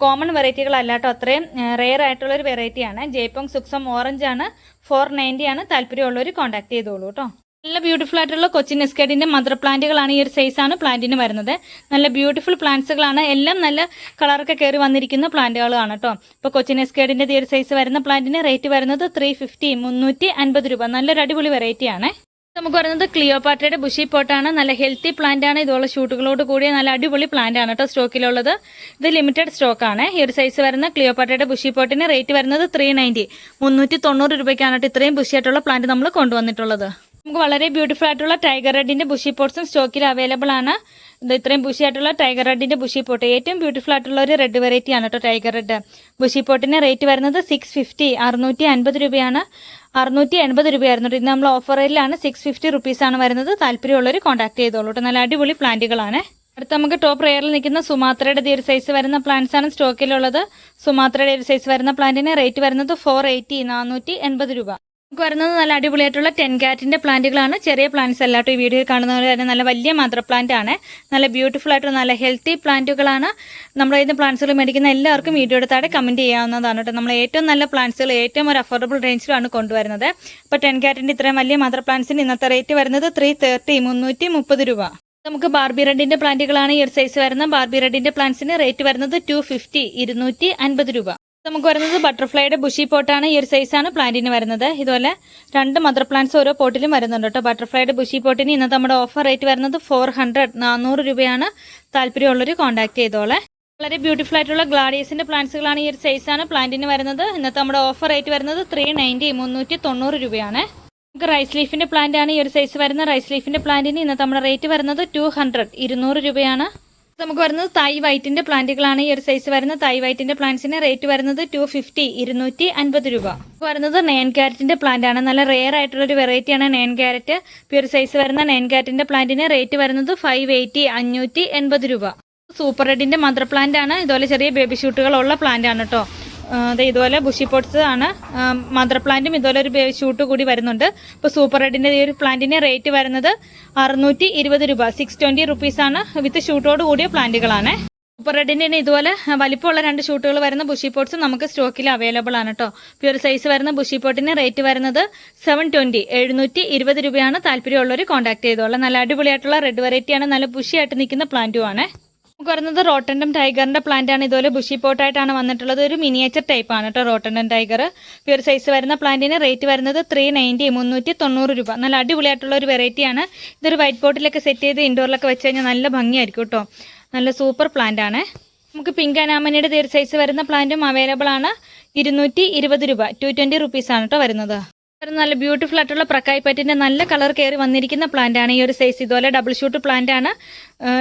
കോമൺ വെറൈറ്റികളല്ലാട്ടോ അത്രയും റെയർ ആയിട്ടുള്ളൊരു വെറൈറ്റിയാണ് ജയ്പോങ് സുക്സം ഓറഞ്ച് ആണ്. ഫോർ നയന്റി ആണ്. താല്പര്യമുള്ളവർ കോൺടാക്ട് ചെയ്തോളൂ കേട്ടോ നല്ല ബ്യൂട്ടിഫുൾ ആയിട്ടുള്ള കൊച്ചിൻ എസ്കേഡിന്റെ മദർ പ്ലാന്റുകളാണ് ഈ ഒരു സൈസാണ് പ്ലാന്റിന് വരുന്നത്. നല്ല ബ്യൂട്ടിഫുൾ പ്ലാന്റ്സുകളാണ് എല്ലാം നല്ല കളറൊക്കെ കയറി വന്നിരിക്കുന്ന പ്ലാന്റുകളാണ് കേട്ടോ ഇപ്പോൾ കൊച്ചിൻ എസ്കേഡിന്റെ ഈ ഒരു സൈസ് വരുന്ന പ്ലാന്റിന് റേറ്റ് വരുന്നത് ത്രീ ഫിഫ്റ്റി മുന്നൂറ്റി അൻപത് രൂപ. നല്ലൊരു അടിപൊളി വെറൈറ്റിയാണ് നമുക്ക് പറയുന്നത് ക്ലിയോപാട്രയുടെ ബുഷി പോട്ടാണ്. നല്ല ഹെൽത്തി പ്ലാന്റ് ആണ്. ഇതുള്ള ഷൂട്ടുകളോട് കൂടിയ നല്ല അടിപൊളി പ്ലാന്റ് ആണ് കേട്ടോ സ്റ്റോക്കിലുള്ളത്. ഇത് ലിമിറ്റഡ് സ്റ്റോക്ക് ആണ്. ഈ ഒരു സൈസ് വരുന്ന ക്ലിയോപാട്രയുടെ ബുഷി പോട്ടിന് റേറ്റ് വരുന്നത് ത്രീ നയന്റി മുന്നൂറ്റി തൊണ്ണൂറ് രൂപയ്ക്കാണ് കേട്ടോ ഇത്രയും ബുഷി ആയിട്ടുള്ള പ്ലാന്റ് നമ്മൾ കൊണ്ടുവന്നിട്ടുള്ളത്. നമുക്ക് വളരെ ബ്യൂട്ടിഫുൾ ആയിട്ടുള്ള ടൈഗർ റെഡിന്റെ ബുഷി പോട്ട്സും സ്റ്റോക്കിൽ അവൈലബിൾ ആണ്. ഇത് ഇത്രയും ബുഷി ആയിട്ടുള്ള ടൈഗർ റെഡിന്റെ ബുഷി പോട്ട്. ഏറ്റവും ബ്യൂട്ടിഫുൾ ആയിട്ടുള്ള ഒരു റെഡ് വെറൈറ്റി ആണ് കേട്ടോ ടൈഗർ റെഡ് ബുഷി പോട്ടിന് റേറ്റ് വരുന്നത് സിക്സ് ഫിഫ്റ്റി അറുന്നൂറ്റി അൻപത് രൂപയാണ്. അറുന്നൂറ്റി എൺപത് രൂപയായിരുന്നു. ഇത് നമ്മൾ ഓഫർ റേറ്റിലാണ് സിക്സ് ഫിഫ്റ്റി റുപ്പീസ് ആണ് വരുന്നത്. താല്പര്യമുള്ളവർ കോൺടാക്ട് ചെയ്തോളൂ നല്ല അടിപൊളി പ്ലാന്റുകളാണ്. അടുത്ത നമുക്ക് ടോപ്പ് റെയറിൽ നിൽക്കുന്ന സുമാത്രയുടെ ഒരു സൈസ് വരുന്ന പ്ലാന്റ്സ് ആണ് സ്റ്റോക്കിലുള്ളത് സുമാത്രയുടെ ഒരു സൈസ് വരുന്ന പ്ലാന്റിന് റേറ്റ് വരുന്നത് ഫോർ എയ്റ്റി നാനൂറ്റി എൺപത് രൂപ. നമുക്ക് വരുന്നത് നല്ല അടിപൊളിയായിട്ടുള്ള ടെൻ കാറ്റിന്റെ പ്ലാന്റുകളാണ്. ചെറിയ പ്ലാന്റ്സ് അല്ലാട്ടോ ഈ വീഡിയോയിൽ കാണുന്നവർ തന്നെ നല്ല വലിയ മദർ പ്ലാന്റ് ആണ്. നല്ല ബ്യൂട്ടിഫുൾ ആയിട്ടുള്ള നല്ല ഹെൽത്തി പ്ലാന്റുകളാണ്. നമ്മുടെ ഇതിന് പ്ലാന്റ്സുകൾ മേടിക്കുന്ന എല്ലാവർക്കും വീഡിയോയുടെ താഴെ കമന്റ് ചെയ്യാവുന്നതാണ് കേട്ടോ. നമ്മൾ ഏറ്റവും നല്ല പ്ലാന്റ്സുകൾ ഏറ്റവും ഒരു അഫോർഡബിൾ റേഞ്ചിലാണ് കൊണ്ടുവരുന്നത്. അപ്പോൾ ടെൻ കാറ്റിന്റെ ഇത്രയും വലിയ മദർ പ്ലാന്റ്സിന് ഇന്നത്തെ റേറ്റ് വരുന്നത് ത്രീ തേർട്ടി മുന്നൂറ്റി മുപ്പത് രൂപ. നമുക്ക് ബാർബി റെഡിന്റെ പ്ലാന്റുകളാണ് ഈ ഒരു സൈസ് വരുന്നത്. ബാർബി റെഡിന്റെ പ്ലാന്റ്സിന് റേറ്റ് വരുന്നത് ടു ഫിഫ്റ്റി ഇരുന്നൂറ്റി അൻപത് രൂപ. നമുക്ക് വരുന്നത് ബട്ടർഫ്ലൈയുടെ ബുഷി പോട്ടാണ്. ഈ ഒരു സൈസാണ് പ്ലാന്റിന് വരുന്നത്. ഇതുപോലെ രണ്ട് മദർ പ്ലാന്റ്സ് ഓരോ പോട്ടിലും വരുന്നുണ്ട് കേട്ടോ. ബട്ടർഫ്ലൈയുടെ ബുഷി പോട്ടിന് ഇന്നത്തെ നമ്മുടെ ഓഫർ റേറ്റ് വരുന്നത് ഫോർ ഹൺഡ്രഡ് നാനൂറ് രൂപയാണ്. താല്പര്യമുള്ളവർ കോൺടാക്ട് ചെയ്തോളെ. വളരെ ബ്യൂട്ടിഫുൾ ആയിട്ടുള്ള ഗ്ലാഡിയസിന്റെ പ്ലാന്റ്സുകളാണ് ഈ ഒരു സൈസാണ് പ്ലാന്റിന് വരുന്നത്. ഇന്നത്തെ നമ്മുടെ ഓഫർ റേറ്റ് വരുന്നത് ത്രീ നയന്റി മുന്നൂറ്റി തൊണ്ണൂറ് രൂപയാണ്. നമുക്ക് റൈസ് ലീഫിന്റെ പ്ലാന്റ് ആണ് ഈ ഒരു സൈസ് വരുന്ന റൈസ് ലീഫിന്റെ പ്ലാന്റിന് ഇന്നത്തെ നമ്മുടെ റേറ്റ് വരുന്നത് ടു ഹൺഡ്രഡ് ഇരുന്നൂറ് രൂപയാണ്. നമുക്ക് വരുന്നത് തൈ വൈറ്റിന്റെ പ്ലാന്റുകളാണ്. ഈ ഒരു സൈസ് വരുന്ന തൈ വൈറ്റിന്റെ പ്ലാന്റ്സിന് റേറ്റ് വരുന്നത് ടു ഫിഫ്റ്റി ഇരുന്നൂറ്റി അൻപത് രൂപ വരുന്നത് നയൻ ക്യാരറ്റിന്റെ പ്ലാന്റ് ആണ്. നല്ല റെയർ ആയിട്ടുള്ള ഒരു വെറൈറ്റിയാണ് നെയൻ ക്യാരറ്റ് ഒരു സൈസ് വരുന്ന നയൻ ക്യാരറ്റിന്റെ പ്ലാന്റിന് റേറ്റ് വരുന്നത് ഫൈവ് എയ്റ്റി അഞ്ഞൂറ്റി എൺപത് രൂപ. സൂപ്പർ റെഡിന്റെ മദർ പ്ലാന്റ് ആണ്. ഇതുപോലെ ചെറിയ ബേബി ഷൂട്ടുകളുള്ള പ്ലാന്റ് ആണ് കേട്ടോ ദേ ഇതുപോലെ ബുഷി പോട്ട്സ് ആണ്. മദർ പ്ലാന്റും ഇതുപോലെ ഒരു ഷൂട്ട് കൂടി വരുന്നുണ്ട്. ഇപ്പോൾ സൂപ്പർ റെഡിന്റെ ഈ ഒരു പ്ലാന്റിന് റേറ്റ് വരുന്നത് അറുന്നൂറ്റി ഇരുപത് രൂപ. സിക്സ് ട്വന്റി റുപ്പീസ് ആണ് വിത്ത് ഷൂട്ടോട് കൂടിയ പ്ലാന്റുകളാണ് സൂപ്പർ റെഡിന്റെ തന്നെ ഇതുപോലെ വലിപ്പമുള്ള രണ്ട് ഷൂട്ടുകൾ വരുന്ന ബുഷി പോട്ട്സ് നമുക്ക് സ്റ്റോക്കിൽ അവൈലബിൾ ആണ് കേട്ടോ പ്യുർ സൈസ് വരുന്ന ബുഷി പോട്ടിന് റേറ്റ് വരുന്നത് സെവൻ ട്വന്റി എഴുന്നൂറ്റി ഇരുപത് രൂപയാണ് താല്പര്യമുള്ളവർ കോൺടാക്ട് ചെയ്തോളാം. നല്ല അടിപൊളിയായിട്ടുള്ള റെഡ് വെറൈറ്റിയാണ് നല്ല ബുഷിയായിട്ട് നിൽക്കുന്ന പ്ലാന്റും ആണ്. നമുക്ക് വരുന്നത് റോട്ടൻഡം ടൈഗറിന്റെ പ്ലാന്റ് ആണ്. ഇതുപോലെ ബുഷി പോട്ടായിട്ടാണ് വന്നിട്ടുള്ളത്. ഒരു മിനിയേച്ചർ ടൈപ്പ് ആണ് കേട്ടോ റോട്ടൻഡം ടൈഗർ. പ്യൂർ സൈസ് വരുന്ന പ്ലാന്റിന് റേറ്റ് വരുന്നത് ത്രീ നയന്റി മുന്നൂറ്റി തൊണ്ണൂറ് രൂപ. നല്ല അടിപൊളിയായിട്ടുള്ള ഒരു വെറൈറ്റിയാണ് ഇതൊരു വൈറ്റ് പോട്ടിലൊക്കെ സെറ്റ് ചെയ്ത് ഇൻഡോറിലൊക്കെ വെച്ച് കഴിഞ്ഞാൽ നല്ല ഭംഗിയായിരിക്കും കേട്ടോ നല്ല സൂപ്പർ പ്ലാന്റ് ആണ്. നമുക്ക് പിങ്ക് അനാമനിയുടെ തീർ സൈസ് വരുന്ന പ്ലാന്റും അവൈലബിൾ ആണ്. ഇരുന്നൂറ്റി ഇരുപത് രൂപ. ടു ട്വന്റി റുപ്പീസാണ് കേട്ടോ വരുന്നത്. നല്ല ബ്യൂട്ടിഫുൾ ആയിട്ടുള്ള പ്രക്കായ് പറ്റിന്റെ നല്ല കളർ കയറി വന്നിരിക്കുന്ന പ്ലാന്റ് ആണ് ഈ ഒരു സൈസ് ഇതുപോലെ ഡബിൾ ഷൂട്ട് പ്ലാന്റ് ആണ്.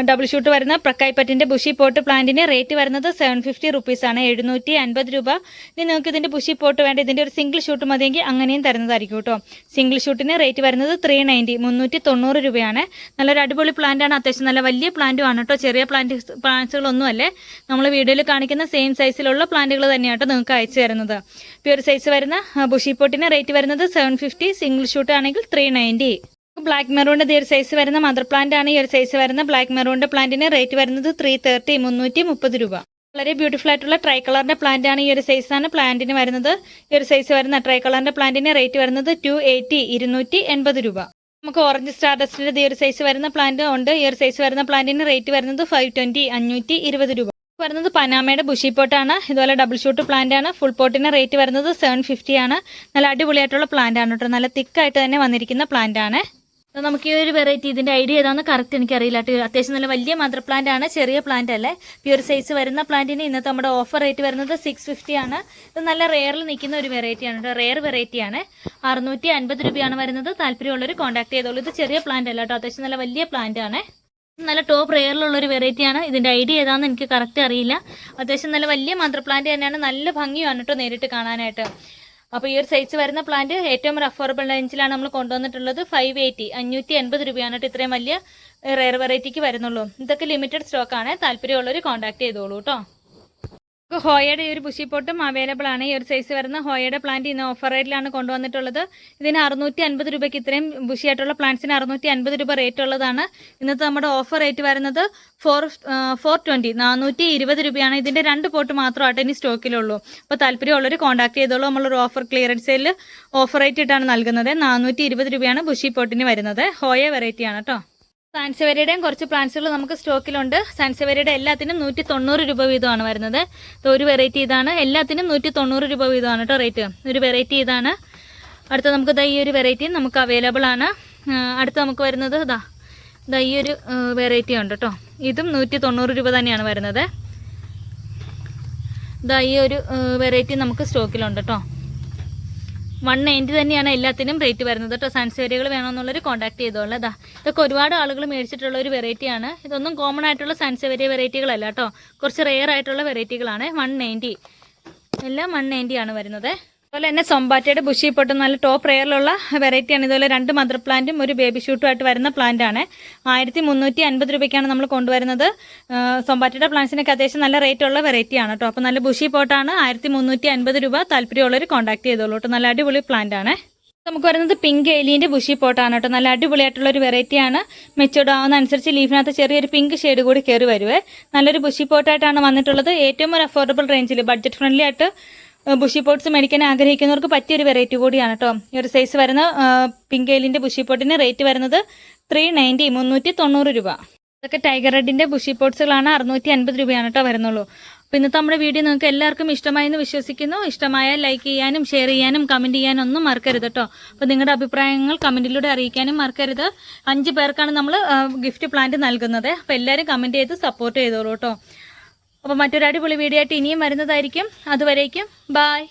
ഡബിൾ ഷൂട്ട് വരുന്ന പ്രക്കായ്പറ്റിന്റെ ബുഷി പോട്ട് പ്ലാന്റിന് റേറ്റ് വരുന്നത് സെവൻ ഫിഫ്റ്റി റുപ്പീസ് ആണ്. എഴുന്നൂറ്റി അൻപത് രൂപ. ഇനി നിങ്ങൾക്ക് ഇതിന്റെ ബുഷി പോട്ട് വേണ്ട ഇതിന്റെ ഒരു സിംഗിൾ ഷൂട്ട് മതിയെങ്കിൽ അങ്ങനെയും തരുന്നതായിരിക്കും കേട്ടോ. സിംഗിൾ ഷൂട്ടിന് റേറ്റ് വരുന്നത് ത്രീ നയന്റി മുന്നൂറ്റി തൊണ്ണൂറ് രൂപയാണ്. നല്ലൊരു അടിപൊളി പ്ലാന്റാണ് അത്യാവശ്യം നല്ല വലിയ പ്ലാന്റും ആണ് കേട്ടോ. ചെറിയ പ്ലാന്റ് പ്ലാന്റ്സുകളൊന്നും അല്ലേ നമ്മൾ വീഡിയോയിൽ കാണിക്കുന്ന സെയിം സൈസിലുള്ള പ്ലാന്റുകൾ തന്നെയാണ് കേട്ടോ നിങ്ങൾക്ക് അയച്ചു തരുന്നത്. പ്യൂർ സൈസ് വരുന്ന ബുഷി പോട്ടിന് റേറ്റ് വരുന്നത് സെവൻ ഫിഫ്റ്റി സിംഗിൾ ഷൂട്ട് ആണെങ്കിൽ ത്രീ നയന്റി ബ്ലാക്ക് മെറൂണിന്റെ ഈ ഒരു സൈസ് വരുന്ന മദർ പ്ലാന്റ് ആണ് ഈ ഒരു സൈസ് വരുന്ന ബ്ലാക്ക് മെറൂണിന്റെ പ്ലാന്റിന് റേറ്റ് വരുന്നത് ത്രീ തേർട്ടി മുന്നൂറ്റി മുപ്പത് രൂപ. വളരെ ബ്യൂട്ടിഫുൾ ആയിട്ടുള്ള ട്രൈ കളറിന്റെ പ്ലാന്റ് ആണ് ഈ ഒരു ആണ്. പ്ലാന്റിന് വരുന്നത് ഈ ഒരു സൈസ് വരുന്ന ട്രൈ കളറിന്റെ പ്ലാന്റിന് റേറ്റ് വരുന്നത് ടു എയ്റ്റി ഇരുന്നൂറ്റി എൺപത് രൂപ. നമുക്ക് ഓറഞ്ച് സ്റ്റാർ ഡസ്റ്റിന്റെ ഈ ഒരു സൈസ് വരുന്ന പ്ലാന്റ് ഉണ്ട്. ഈ ഒരു സൈസ് വരുന്ന പ്ലാന്റിന് റേറ്റ് വരുന്നത് ഫൈവ് ട്വന്റി അഞ്ഞൂറ്റി ഇരുപത് രൂപ. വരുന്നത് പനാമയുടെ ബുഷി പോട്ടാണ് ഇതുപോലെ ഡബിൾ ഷൂട്ട് പ്ലാന്റ് ആണ്. ഫുൾ പോട്ടിന് റേറ്റ് വരുന്നത് സെവൻ ഫിഫ്റ്റി ആണ്. നല്ല അടിപൊളിയായിട്ടുള്ള പ്ലാന്റ് ആണ് കേട്ടോ. നല്ല തിക്കായിട്ട് തന്നെ വന്നിരിക്കുന്ന പ്ലാന്റ് ആണ്. നമുക്ക് ഈ ഒരു വെറൈറ്റി ഇതിന്റെ ഐഡിയ ഏതാണെന്ന് കറക്റ്റ് എനിക്കറിയില്ല. കേട്ടോ അത്യാവശ്യം നല്ല വലിയ മദർ പ്ലാന്റ് ആണ് ചെറിയ പ്ലാന്റ് അല്ലേ? പ്യൂർ സൈസ് വരുന്ന പ്ലാന്റിന് ഇന്നത്തെ നമ്മുടെ ഓഫർ റേറ്റ് വരുന്നത് സിക്സ് ഫിഫ്റ്റി ആണ്. ഇത് നല്ല റെയറിൽ നിൽക്കുന്ന ഒരു വെറൈറ്റി ആണ് റെയർ വെറൈറ്റി ആണ്. അറുന്നൂറ്റി അൻപത് രൂപയാണ് വരുന്നത്. താല്പര്യമുള്ളവർ കോൺടാക്ട് ചെയ്തോളൂ. ഇത് ചെറിയ പ്ലാന്റ് അല്ല കേട്ടോ അത്യാവശ്യം നല്ല വലിയ പ്ലാന്റ് ആണ്. നല്ല ടോപ്പ് റെയറിലുള്ള ഒരു വെറൈറ്റി ആണ്. ഇതിന്റെ ഐഡിയ ഏതാണെന്ന് എനിക്ക് കറക്റ്റ് അറിയില്ല. അത്യാവശ്യം നല്ല വലിയ മദർ പ്ലാന്റ് തന്നെയാണ്. നല്ല ഭംഗിയാണ് കേട്ടോ നേരിട്ട് കാണാനായിട്ട്. അപ്പോൾ ഈ ഒരു സൈസ് വരുന്ന പ്ലാന്റ് ഏറ്റവും ഒരു അഫോർഡബിൾ റേഞ്ചിലാണ് നമ്മൾ കൊണ്ടുവന്നിട്ടുള്ളത്. ഫൈവ് എയ്റ്റി അഞ്ഞൂറ്റി എൺപത് രൂപയാണ് ഇത്രയും വലിയ റെയർ വെറൈറ്റിക്ക് വരുന്നുള്ളൂ. ഇതൊക്കെ ലിമിറ്റഡ് സ്റ്റോക്ക് സ്റ്റോക്കാണ് താല്പര്യമുള്ളവർ കോൺടാക്ട് ചെയ്തോളൂ കേട്ടോ. ഹോയയുടെ ഈ ഒരു പുഷിപ്പോട്ടും പോട്ടും അവൈലബിൾ ആണ്. ഈ ഒരു സൈസ് വരുന്ന ഹോയയുടെ പ്ലാന്റ് ഇന്ന് ഓഫർ റേറ്റിലാണ് കൊണ്ടുവന്നിട്ടുള്ളത്. ഇതിന് അറുന്നൂറ്റി അൻപത് രൂപയ്ക്ക് ഇത്രയും ബുഷി ആയിട്ടുള്ള പ്ലാന്റ്സിന് അറുന്നൂറ്റി അൻപത് രൂപ റേറ്റ് ഉള്ളതാണ്. ഇന്നത്തെ നമ്മുടെ ഓഫർ റേറ്റ് വരുന്നത് ഫോർ ഫോർ ട്വന്റി നാനൂറ്റി ഇരുപത് രൂപയാണ്. ഇതിന്റെ രണ്ട് പോട്ട് മാത്രമായിട്ട് ഇനി സ്റ്റോക്കിലുള്ളൂ അപ്പോൾ താല്പര്യമുള്ളവർ കോൺടാക്ട് ചെയ്തോളൂ. നമ്മളൊരു offer clearance sale offer rate ഇട്ടാണ് നൽകുന്നത്. നാനൂറ്റി ഇരുപത് രൂപയാണ് ബുഷി പോട്ടിന് വരുന്നത്. ഹോയ വെറൈറ്റിയാണ് കേട്ടോ സാൻസവേരയുടെയും കുറച്ച് പ്ലാന്റ്സുകൾ നമുക്ക് സ്റ്റോക്കിലുണ്ട്. സാൻസവരിയുടെ എല്ലാത്തിനും നൂറ്റി തൊണ്ണൂറ് രൂപ വീതമാണ് വരുന്നത്. ഇത് ഒരു വെറൈറ്റി ഇതാണ്. എല്ലാത്തിനും നൂറ്റി തൊണ്ണൂറ് രൂപ വീതമാണ് കേട്ടോ റേറ്റ്. ഒരു വെറൈറ്റി ഇതാണ്. അടുത്ത നമുക്ക് ഈ ഒരു വെറൈറ്റി നമുക്ക് അവൈലബിൾ ആണ്. അടുത്ത് നമുക്ക് വരുന്നത് ഇതാ ദാ ഈ ഒരു വെറൈറ്റി ഉണ്ട് കേട്ടോ ഇതും നൂറ്റി തൊണ്ണൂറ് രൂപ തന്നെയാണ് വരുന്നത്. ഇതാ ഈ ഒരു വെറൈറ്റി നമുക്ക് സ്റ്റോക്കിലുണ്ട് കേട്ടോ വൺ നയന്റി തന്നെയാണ് എല്ലാത്തിനും റേറ്റ് വരുന്നത്. കേട്ടോ സൺസേരിയകൾ വേണമെന്നുള്ളവർ കോൺടാക്ട് ചെയ്തോളൂ. അതാ ഇതൊക്കെ ഒരുപാട് ആളുകൾ മേടിച്ചിട്ടുള്ള ഒരു വെറൈറ്റിയാണ് ഇതൊന്നും കോമൺ ആയിട്ടുള്ള സൺസേരിയ വെറൈറ്റികളല്ല കേട്ടോ കുറച്ച് റെയർ ആയിട്ടുള്ള വെറൈറ്റികളാണ് വൺ നയന്റി. എല്ലാം വൺ നയന്റി ആണ് വരുന്നത്. അതുപോലെ തന്നെ സൊമ്പാറ്റയുടെ ബുഷി പൊട്ടും നല്ല ടോപ്പ് റെയറിലുള്ള വെറൈറ്റിയാണ് ഇതുപോലെ രണ്ട് മദർ പ്ലാന്റും ഒരു ബേബി ഷൂട്ടും ആയിട്ട് വരുന്ന പ്ലാന്റ് ആണ്. ആയിരത്തി മുന്നൂറ്റി അൻപത് രൂപയ്ക്കാണ് നമ്മൾ കൊണ്ടുവരുന്നത്. സൊമ്പാറ്റയുടെ പ്ലാന്റ്സിനൊക്കെ അത്യാവശ്യം നല്ല റേറ്റ് ഉള്ള വെറൈറ്റിയാണ് കേട്ടോ അപ്പോൾ നല്ല ബുഷി പോട്ടാണ് ആയിരത്തി മുന്നൂറ്റി അൻപത് രൂപ താല്പര്യമുള്ളവർ കോൺടാക്ട് ചെയ്തോളൂ കേട്ടോ നല്ല അടിപൊളി പ്ലാന്റ് ആണ്. നമുക്ക് വരുന്നത് പിങ്ക് ഏലിയന്റെ ബുഷി പോട്ടാണ് കേട്ടോ നല്ല അടിപൊളിയായിട്ടുള്ള ഒരു വെറൈറ്റിയാണ് മെച്ചൂർഡ് ആവുന്ന അനുസരിച്ച് ലീഫിനകത്ത് ചെറിയൊരു പിങ്ക് ഷെയ്ഡ് കൂടി കയറി വരുവേ. നല്ലൊരു ബുഷി പോട്ടായിട്ടാണ് വന്നിട്ടുള്ളത്. ഏറ്റവും ഒരു അഫോർഡബിൾ റേഞ്ചിൽ ബഡ്ജറ്റ് ഫ്രണ്ട്ലി ആയിട്ട് ബുഷി പോട്ട്സ് മേടിക്കാൻ ആഗ്രഹിക്കുന്നവർക്ക് പറ്റിയ ഒരു വെറൈറ്റി കൂടിയാണ് കേട്ടോ ഈ ഒരു സൈസ് വരുന്ന പിങ്ക് എലിന്റെ ബുഷി പോട്ടിന് റേറ്റ് വരുന്നത് ത്രീ നയന്റി മുന്നൂറ്റി തൊണ്ണൂറ് രൂപ. ഇതൊക്കെ ടൈഗർ റെഡിന്റെ ബുഷി പോട്ട്സുകളാണ് അറുന്നൂറ്റി അൻപത് രൂപയാണ് കേട്ടോ വരുന്നുള്ളൂ. അപ്പോൾ ഇന്നത്തെ നമ്മുടെ വീഡിയോ നിങ്ങൾക്ക് എല്ലാവർക്കും ഇഷ്ടമായെന്ന് വിശ്വസിക്കുന്നു. ഇഷ്ടമായാൽ ലൈക്ക് ചെയ്യാനും ഷെയർ ചെയ്യാനും കമന്റ് ചെയ്യാനും ഒന്നും മറക്കരുത് കേട്ടോ അപ്പോൾ നിങ്ങളുടെ അഭിപ്രായങ്ങൾ കമന്റിലൂടെ അറിയിക്കാനും മറക്കരുത്. അഞ്ച് പേർക്കാണ് നമ്മൾ ഗിഫ്റ്റ് പ്ലാന്റ് നൽകുന്നത്. അപ്പോൾ എല്ലാവരും കമന്റ് ചെയ്ത് സപ്പോർട്ട് ചെയ്തോളൂ കേട്ടോ അപ്പോൾ മറ്റൊരു അടിപൊളി വീഡിയോ ആയിട്ട് ഇനിയും വരുന്നതായിരിക്കും. അതുവരേക്കും ബായ്